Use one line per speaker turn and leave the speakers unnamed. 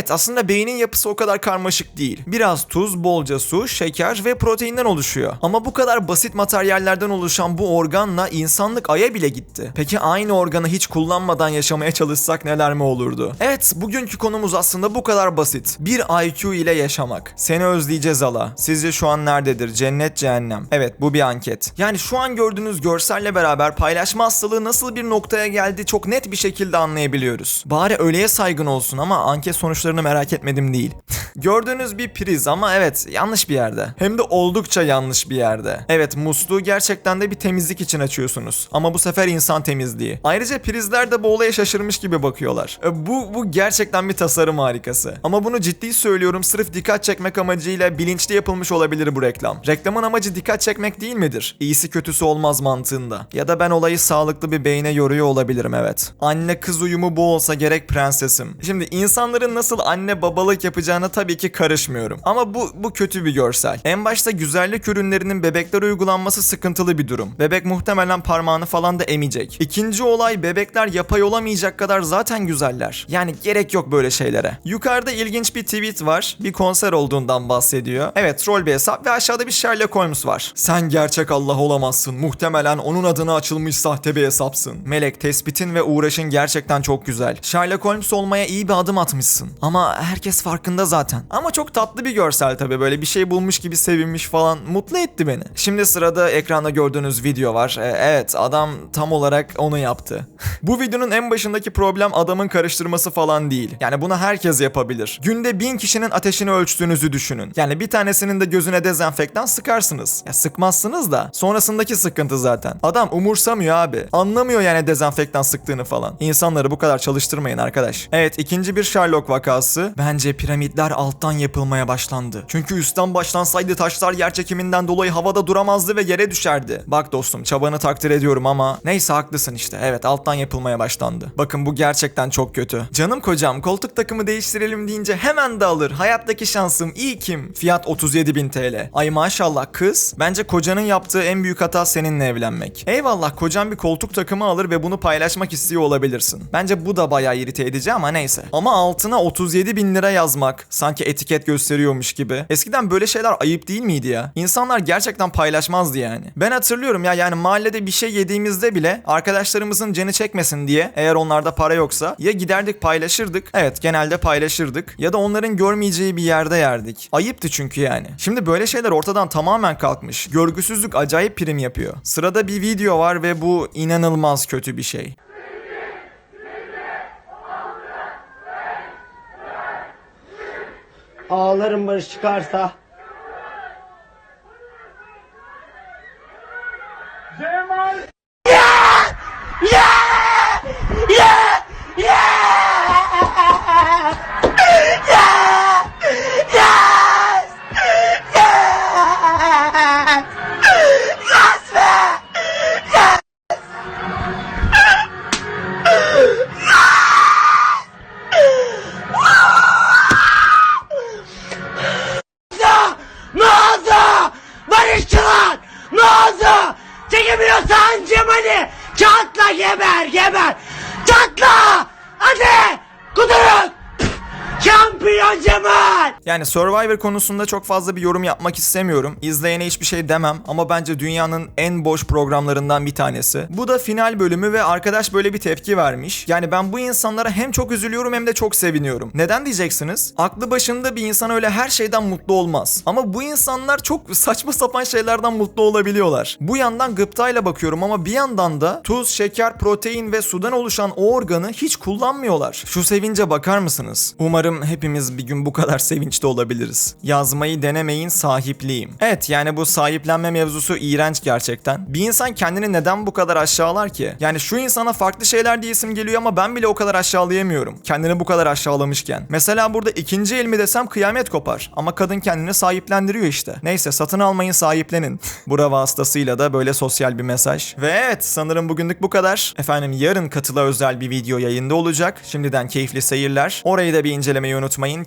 Evet aslında beynin yapısı o kadar karmaşık değil. Biraz tuz, bolca su, şeker ve proteinden oluşuyor. Ama bu kadar basit materyallerden oluşan bu organla insanlık aya bile gitti. Peki aynı organı hiç kullanmadan yaşamaya çalışsak neler mi olurdu? Evet bugünkü konumuz aslında bu kadar basit. Bir IQ ile yaşamak. Seni özleyeceğiz Allah. Sizce şu an nerededir? Cennet, cehennem. Evet bu bir anket. Yani şu an gördüğünüz görselle beraber paylaşma hastalığı nasıl bir noktaya geldi çok net bir şekilde anlayabiliyoruz. Bari öleye saygın olsun ama anket sonuçlarını merak etmedim değil. Gördüğünüz bir priz ama evet yanlış bir yerde. Hem de oldukça yanlış bir yerde. Evet musluğu gerçekten de bir temizlik için açıyorsunuz. Ama bu sefer insan temizliği. Ayrıca prizler de bu olaya şaşırmış gibi bakıyorlar. E, Bu, bu gerçekten bir tasarım harikası. Ama bunu ciddi söylüyorum sırf dikkat çekmek amacıyla bilinçli yapılmış olabilir bu reklam. Reklamın amacı dikkat çekmek değil midir? İyisi kötüsü olmaz mantığında. Ya da ben olayı sağlıklı bir beyne yoruyor olabilirim evet. Anne kız uyumu bu olsa gerek prensesim. Şimdi insanların nasıl anne babalık yapacağına tabii ki karışmıyorum. Ama bu, bu kötü bir görsel. En başta güzellik ürünlerinin bebeklere uygulanması sıkıntılı bir durum. Bebek muhtemelen parmağını falan da emecek. İkinci olay bebekler yapay olamayacak kadar zaten güzeller. Yani gerek yok böyle şeylere. Yukarıda ilginç bir tweet var. Bir konser olduğundan bahsediyor. Evet troll bir hesap ve aşağıda bir Sherlock Holmes var. Sen gerçek Allah olamazsın. Muhtemelen onun adına açılmış sahte bir hesapsın. Melek tespitin ve uğraşın gerçekten çok güzel. Sherlock Holmes olmaya iyi bir adım atmışsın. Ama herkes farkında zaten. Ama çok tatlı bir görsel tabii böyle bir şey bulmuş gibi sevinmiş falan. Mutlu etti beni. Şimdi sırada ekranda gördüğünüz video var. Ee, evet adam tam olarak onu yaptı. Bu videonun en başındaki problem adamın karıştırması falan değil. Yani bunu herkes yapabilir. Günde bin kişinin ateşini ölçtüğünüzü düşünün. Yani bir tanesinin de gözüne dezenfektan sıkarsınız. Ya sıkmazsınız da sonrasındaki sıkıntı zaten. Adam umursamıyor abi. Anlamıyor yani dezenfektan sıktığını falan. İnsanları bu kadar çalıştırmayın arkadaş. Evet ikinci bir Sherlock vakası. Bence piramitler alttan yapılmaya başlandı. Çünkü üstten başlansaydı taşlar yer çekiminden dolayı havada duramazdı ve yere düşerdi. Bak dostum çabanı takdir ediyorum ama neyse haklısın işte. Evet alttan yapılmaya başlandı. Bakın bu gerçekten çok kötü. Canım kocam koltuk takımı değiştirelim deyince hemen de alır. Hayattaki şansım iyi kim? Fiyat 37.000 TL. Ay maşallah kız. Bence kocanın yaptığı en büyük hata seninle evlenmek. Eyvallah kocan bir koltuk takımı alır ve bunu paylaşmak istiyor olabilirsin. Bence bu da bayağı irite edici ama neyse. Ama altına 37 bin lira yazmak sanki etiket gösteriyormuş gibi. Eskiden böyle şeyler ayıp değil miydi ya? İnsanlar gerçekten paylaşmazdı yani. Ben hatırlıyorum ya yani mahallede bir şey yediğimizde bile arkadaşlarımızın canı çekmesin diye eğer onlarda para yoksa ya giderdik paylaşırdık. Evet genelde paylaşırdık ya da onların görmeyeceği bir yerde yerdik. Ayıptı çünkü yani. Şimdi böyle şeyler ortadan tamamen kalkmış. Görgüsüzlük acayip prim yapıyor. Sırada bir video var ve bu inanılmaz kötü bir şey.
Ağlarım barış çıkarsa. Cemal'i çatla geber geber! Çatla! Hadi! Kudurun! Cemal!
Yani Survivor konusunda çok fazla bir yorum yapmak istemiyorum. İzleyene hiçbir şey demem ama bence dünyanın en boş programlarından bir tanesi. Bu da final bölümü ve arkadaş böyle bir tepki vermiş. Yani ben bu insanlara hem çok üzülüyorum hem de çok seviniyorum. Neden diyeceksiniz? Aklı başında bir insan öyle her şeyden mutlu olmaz. Ama bu insanlar çok saçma sapan şeylerden mutlu olabiliyorlar. Bu yandan gıptayla bakıyorum ama bir yandan da tuz, şeker, protein ve sudan oluşan o organı hiç kullanmıyorlar. Şu sevince bakar mısınız? Umarım hepimiz bir gün bu kadar sevinçli olabiliriz. Yazmayı denemeyin sahipliyim. Evet yani bu sahiplenme mevzusu iğrenç gerçekten. Bir insan kendini neden bu kadar aşağılar ki? Yani şu insana farklı şeyler diyesim geliyor ama ben bile o kadar aşağılayamıyorum. Kendini bu kadar aşağılamışken. Mesela burada ikinci el mi desem kıyamet kopar. Ama kadın kendini sahiplendiriyor işte. Neyse satın almayın sahiplenin. Bura vasıtasıyla da böyle sosyal bir mesaj. Ve evet sanırım bugünlük bu kadar. Efendim yarın katıla özel bir video yayında olacak. Şimdiden keyifli seyirler. Orayı da bir incelemeyi unutmayın.